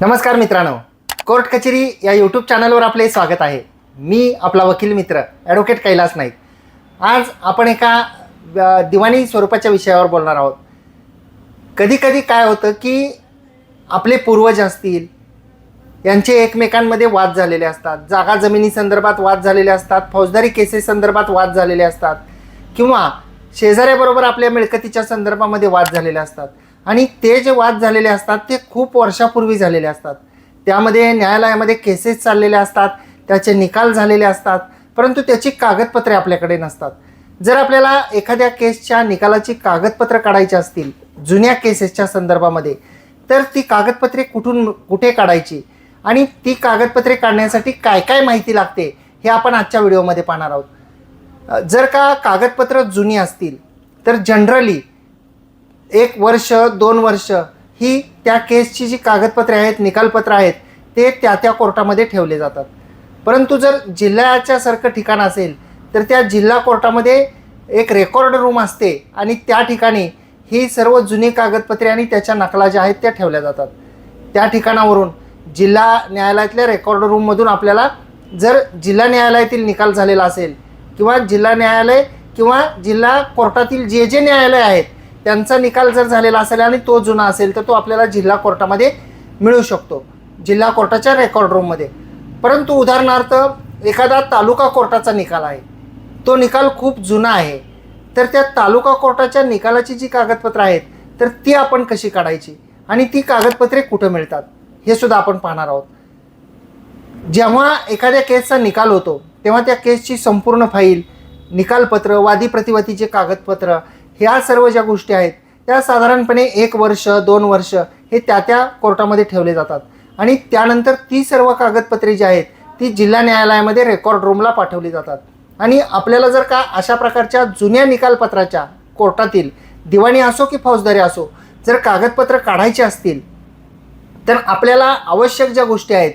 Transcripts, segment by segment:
नमस्कार मित्रांनो. कोर्ट कचेरी या यूट्यूब चॅनलवर आपले स्वागत आहे. मी आपला वकील मित्र ॲडव्होकेट कैलास नाईक. आज आपण एका दिवाणी स्वरूपाच्या विषयावर बोलणार आहोत. कधी कधी काय होतं की आपले पूर्वज असतील यांचे एकमेकांमध्ये वाद झालेले असतात जागा जमिनी संदर्भात वाद झालेले असतात फौजदारी केसेस संदर्भात वाद झालेले असतात किंवा शेजाऱ्याबरोबर आपल्या मिळकतीच्या संदर्भामध्ये वाद झालेले असतात. आणि ते जे वाद झालेले असतात ते खूप वर्षापूर्वी झालेले असतात. त्यामध्ये न्यायालयामध्ये केसेस चाललेले असतात त्याचे निकाल झालेले असतात परंतु त्याची कागदपत्रे आपल्याकडे नसतात. जर आपल्याला एखाद्या केसच्या निकालाची कागदपत्र काढायची असतील जुन्या केसेसच्या संदर्भामध्ये तर ती कागदपत्रे कुठून कुठे काढायची? आणि ती कागदपत्रे काढण्यासाठी काय काय माहिती लागते हे आपण आजच्या व्हिडिओमध्ये पाहणार आहोत. जर का कागदपत्र जुनी असतील तर जनरली एक वर्ष दोन वर्ष ही त्या केसची जी कागदपत्रे आहेत निकालपत्र आहेत ते त्या त्या कोर्टामध्ये ठेवले जातात. परंतु जर जिल्ह्याच्यासारखं ठिकाण असेल तर त्या जिल्हा कोर्टामध्ये एक रेकॉर्ड रूम असते आणि त्या ठिकाणी ही सर्व जुनी कागदपत्रे आणि त्याच्या नकला ज्या आहेत त्या ठेवल्या जातात. त्या ठिकाणावरून जिल्हा न्यायालयातल्या रेकॉर्ड रूममधून आपल्याला जर जिल्हा न्यायालयातील निकाल झालेला असेल किंवा जिल्हा न्यायालय किंवा जिल्हा कोर्टातील जे जे न्यायालय आहेत त्यांचा निकाल जर झालेला असेल आणि तो जुना असेल तर तो आपल्याला जिल्हा कोर्टामध्ये मिळू शकतो. जिल्हा कोर्टाच्या रेकॉर्ड रूममध्ये परंतु उदाहरणार्थ एखादा तालुका कोर्टाचा निकाल आहे. तो निकाल खूप जुना आहे. तर त्या तालुका कोर्टाच्या निकालाची जी कागदपत्रं आहेत तर ती आपण कशी काढायची? आणि ती कागदपत्रे कुठं मिळतात? हे सुद्धा आपण पाहणार आहोत. जेव्हा एखाद्या केसचा निकाल होतो तेव्हा त्या केसची संपूर्ण फाईल निकालपत्र वादी प्रतिवादीचे कागदपत्र ह्या सर्व ज्या गोष्टी आहेत त्या साधारणपणे एक वर्ष दोन वर्ष हे त्या त्या कोर्टामध्ये ठेवले जातात. आणि त्यानंतर ती सर्व कागदपत्रे जी आहेत ती जिल्हा न्यायालयामध्ये रेकॉर्ड रूमला पाठवली जातात. आणि आपल्याला जर का अशा प्रकारच्या जुन्या निकालपत्राच्या कोर्टातील दिवाणी असो की फौजदारी असो जर कागदपत्र काढायचे असतील तर आपल्याला आवश्यक ज्या गोष्टी आहेत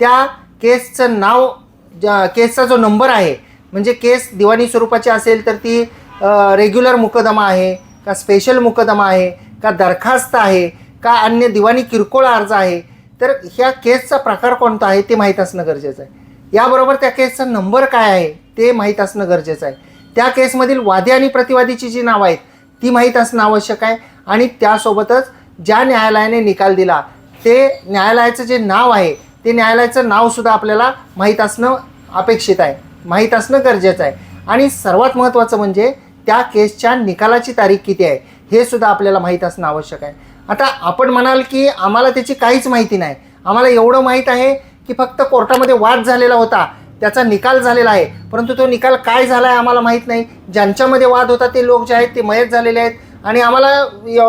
त्या केसचं नाव ज्या केसचा जो नंबर आहे म्हणजे केस दिवाणी स्वरूपाची असेल तर ती रेग्युलर मुकदमा आहे का स्पेशल मुकदमा आहे का दरखास्त आहे का अन्य दिवाणी किरकोळ अर्ज आहे तर ह्या केसचा प्रकार कोणता आहे ते माहीत असणं गरजेचं आहे. याबरोबर त्या केसचा नंबर काय आहे ते माहीत असणं गरजेचं आहे. त्या केसमधील वादी आणि प्रतिवादीची जी नावं आहेत ती माहीत असणं आवश्यक आहे आणि त्यासोबतच ज्या न्यायालयाने निकाल दिला ते न्यायालयाचं जे नाव आहे ते न्यायालयाचं नावसुद्धा आपल्याला माहीत असणं अपेक्षित आहे माहीत असणं गरजेचं आहे. आणि सर्वात महत्त्वाचं म्हणजे त्या केसच्या निकालाची तारीख किती आहे हे सुद्धा आपल्याला माहीत असणं आवश्यक आहे. आता आपण म्हणाल की आम्हाला त्याची काहीच माहिती नाही. आम्हाला एवढं माहीत आहे की फक्त कोर्टामध्ये वाद झालेला होता त्याचा निकाल झालेला आहे परंतु तो निकाल काय झाला आहे आम्हाला माहीत नाही. ज्यांच्यामध्ये वाद होता ते लोक जे आहेत ते मयत झालेले आहेत. आणि आम्हाला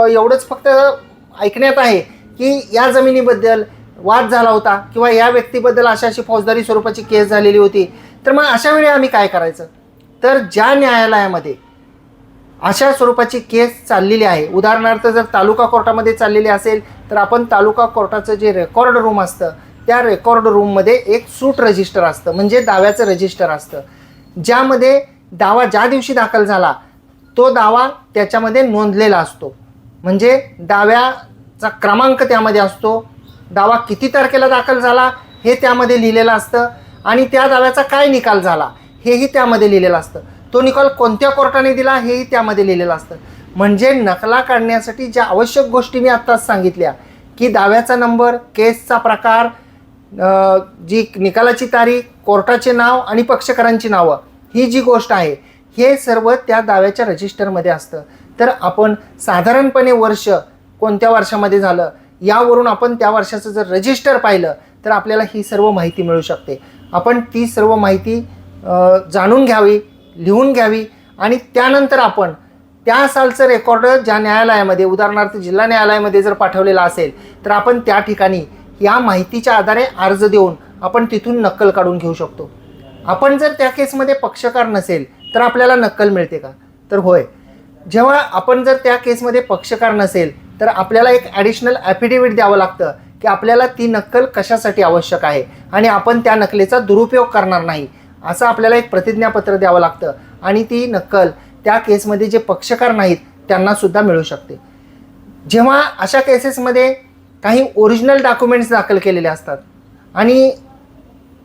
एवढंच फक्त ऐकण्यात आहे की या जमिनीबद्दल वाद झाला होता किंवा या व्यक्तीबद्दल अशा अशी फौजदारी स्वरूपाची केस झालेली होती. तर मग अशा वेळी आम्ही काय करायचं? तर ज्या न्यायालयामध्ये अशा स्वरूपाची केस चाललेली आहे. उदाहरणार्थ जर तालुका कोर्टामध्ये चाललेली असेल तर आपण तालुका कोर्टाचं जे रेकॉर्ड रूम असतं त्या रेकॉर्ड रूममध्ये एक सूट रजिस्टर असतं. म्हणजे दाव्याचं रजिस्टर असतं. ज्यामध्ये दावा ज्या दिवशी दाखल झाला तो दावा त्याच्यामध्ये नोंदलेला असतो. म्हणजे दाव्याचा क्रमांक त्यामध्ये असतो. दावा किती तारखेला दाखल झाला हे त्यामध्ये लिहिलेलं असतं. आणि त्या दाव्याचा काय निकाल झाला हेही त्यामध्ये लिहिलेलं असतं. तो निकाल कोणत्या कोर्टाने दिला हेही त्यामध्ये लिहिलेलं असतं. म्हणजे नकला काढण्यासाठी ज्या आवश्यक गोष्टी मी आत्ताच सांगितल्या की दाव्याचा नंबर केसचा प्रकार जी निकालाची तारीख कोर्टाचे नाव आणि पक्षकारांची नावं ही जी गोष्ट आहे हे सर्व त्या दाव्याच्या रजिस्टरमध्ये असतं. तर आपण साधारणपणे वर्ष कोणत्या वर्षामध्ये झालं यावरून आपण त्या वर्षाचं जर रजिस्टर पाहिलं तर आपल्याला ही सर्व माहिती मिळू शकते. आपण ती सर्व माहिती जाणून घ्यावी लिहून घ्यावी आणि त्यानंतर आपण त्या सालचं रेकॉर्ड ज्या न्यायालयामध्ये उदाहरणार्थ जिल्हा न्यायालयामध्ये जर पाठवलेला असेल तर आपण त्या ठिकाणी या माहितीच्या आधारे अर्ज देऊन आपण तिथून नक्कल काढून घेऊ शकतो. आपण जर त्या केसमध्ये पक्षकार नसेल तर आपल्याला नक्कल मिळते का? तर होय. जेव्हा आपण जर त्या केसमध्ये पक्षकार नसेल तर आपल्याला एक ॲडिशनल ॲफिडेविट द्यावं लागतं की आपल्याला ती नक्कल कशासाठी आवश्यक आहे आणि आपण त्या नकलेचा दुरुपयोग करणार नाही. असं आपल्याला एक प्रतिज्ञापत्र द्यावं लागतं. आणि ती नक्कल त्या केसमध्ये जे पक्षकार नाहीत त्यांना सुद्धा मिळू शकते. जेव्हा अशा केसेसमध्ये काही ओरिजिनल डॉक्युमेंट्स दाखल केलेले असतात आणि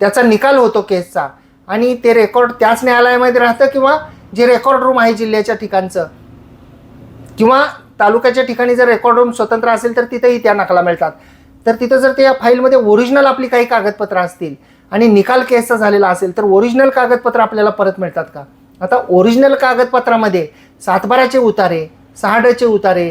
त्याचा निकाल होतो केसचा आणि ते रेकॉर्ड त्याच न्यायालयामध्ये राहतं किंवा जे रेकॉर्ड रूम आहे जिल्ह्याच्या ठिकाणचं किंवा तालुक्याच्या ठिकाणी जर रेकॉर्ड रूम स्वतंत्र असेल तर तिथेही त्या नकला मिळतात. तर तिथं जर त्या फाईलमध्ये ओरिजिनल आपली काही कागदपत्र असतील आणि निकाल केसचा झालेला असेल तर ओरिजिनल कागदपत्र आपल्याला परत मिळतात का? आता ओरिजिनल कागदपत्रामध्ये सातबाराचे उतारे सहाडचे उतारे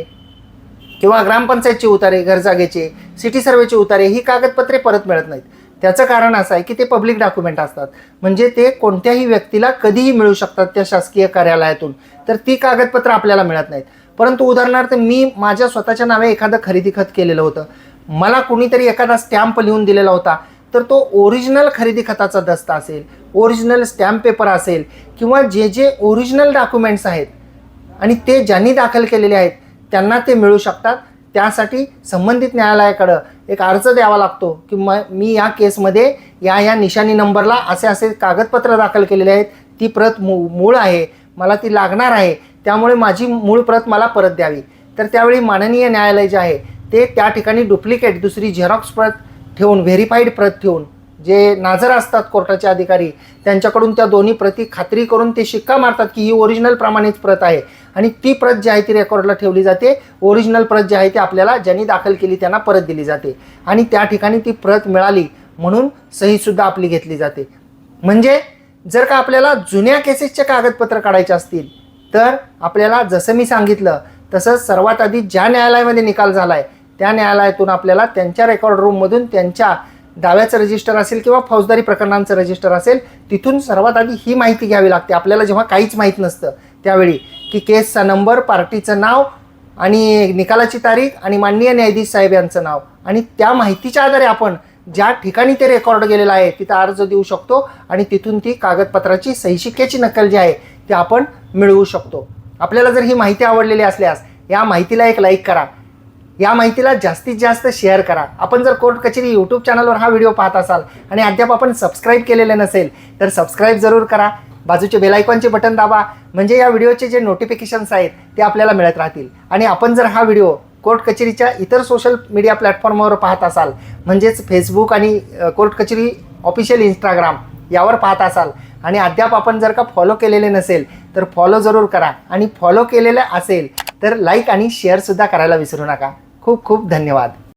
किंवा ग्रामपंचायतचे उतारे घरजागेचे सिटी सर्वेचे उतारे ही कागदपत्रे परत मिळत नाहीत. त्याचं कारण असं आहे की ते पब्लिक डॉक्युमेंट असतात. म्हणजे ते कोणत्याही व्यक्तीला कधीही मिळू शकतात त्या शासकीय कार्यालयातून. तर ती कागदपत्रं आपल्याला मिळत नाहीत. परंतु उदाहरणार्थ मी माझ्या स्वतःच्या नावे एखादं खरेदी खत केलेलं होतं. मला कुणीतरी एखादा स्टॅम्प लिहून दिलेला होता तर तो ओरिजिनल खरेदी खताचा दस्ता असेल ओरिजिनल स्टॅम्प पेपर असेल किंवा जे जे ओरिजिनल डॉक्युमेंट्स आहेत आणि ते ज्यांनी दाखल केलेले आहेत त्यांना ते मिळू शकतात. त्यासाठी संबंधित न्यायालयाकडं एक अर्ज द्यावा लागतो की म मी या केसमध्ये या या निशाणी नंबरला असे असे कागदपत्र दाखल केलेले आहेत ती प्रत मू मूळ आहे मला ती लागणार आहे त्यामुळे माझी मूळ प्रत मला परत द्यावी. तर त्यावेळी माननीय न्यायालय जे आहे ते त्या ठिकाणी डुप्लिकेट दुसरी झेरॉक्स प्रत ठेवून व्हेरीफाईड प्रत ठेवून जे नाजर असतात कोर्टाचे अधिकारी त्यांच्याकडून त्या दोन्ही प्रती खात्री करून ते शिक्का मारतात की ही ओरिजिनल प्रमाणेच प्रत आहे. आणि ती प्रत जी आहे ती रेकॉर्डला ठेवली जाते. ओरिजिनल प्रत जी आहे ती आपल्याला ज्यांनी दाखल केली त्यांना परत दिली जाते. आणि त्या ठिकाणी ती प्रत मिळाली म्हणून सहीसुद्धा आपली घेतली जाते. म्हणजे जर का आपल्याला जुन्या केसेसचे कागदपत्र काढायचे असतील तर आपल्याला जसं मी सांगितलं तसंच सर्वात आधी ज्या न्यायालयामध्ये निकाल झाला आहे त्या न्यायालयातून आपल्याला त्यांच्या रेकॉर्ड रूममधून त्यांच्या दाव्याचं रजिस्टर असेल किंवा फौजदारी प्रकरणांचं रजिस्टर असेल तिथून सर्वात आधी ही माहिती घ्यावी लागते. आपल्याला जेव्हा काहीच माहीत नसतं त्यावेळी की केसचा नंबर पार्टीचं नाव आणि निकालाची तारीख आणि माननीय न्यायाधीश साहेब यांचं नाव. आणि त्या माहितीच्या आधारे आपण ज्या ठिकाणी ते रेकॉर्ड गेलेलं आहे तिथं अर्ज देऊ शकतो आणि तिथून ती कागदपत्राची सहीशिक्क्याची नकल जी आहे ती आपण मिळवू शकतो. आपल्याला जर ही माहिती आवडलेली असल्यास या माहितीला एक लाईक करा. या माहितीला जास्तीत जास्त शेअर करा. आपण जर कोर्ट कचेरी यूट्यूब चॅनलवर हा व्हिडिओ पाहत असाल आणि अद्याप आपण सबस्क्राईब केलेले नसेल तर सबस्क्राईब जरूर करा. बाजूचे बेलायकॉनचे बटन दाबा. म्हणजे या व्हिडिओचे जे नोटिफिकेशन्स आहेत ते आपल्याला मिळत राहतील. आणि आपण जर हा व्हिडिओ कोर्ट कचेरीच्या इतर सोशल मीडिया प्लॅटफॉर्मवर पाहत असाल म्हणजेच फेसबुक आणि कोर्ट कचेरी ऑफिशियल इंस्टाग्राम यावर पाहत असाल आणि अद्याप आपण जर का फॉलो केलेले नसेल तर फॉलो जरूर करा. आणि फॉलो केलेलं असेल तर लाईक आणि शेअरसुद्धा करायला विसरू नका. खूप खूप धन्यवाद.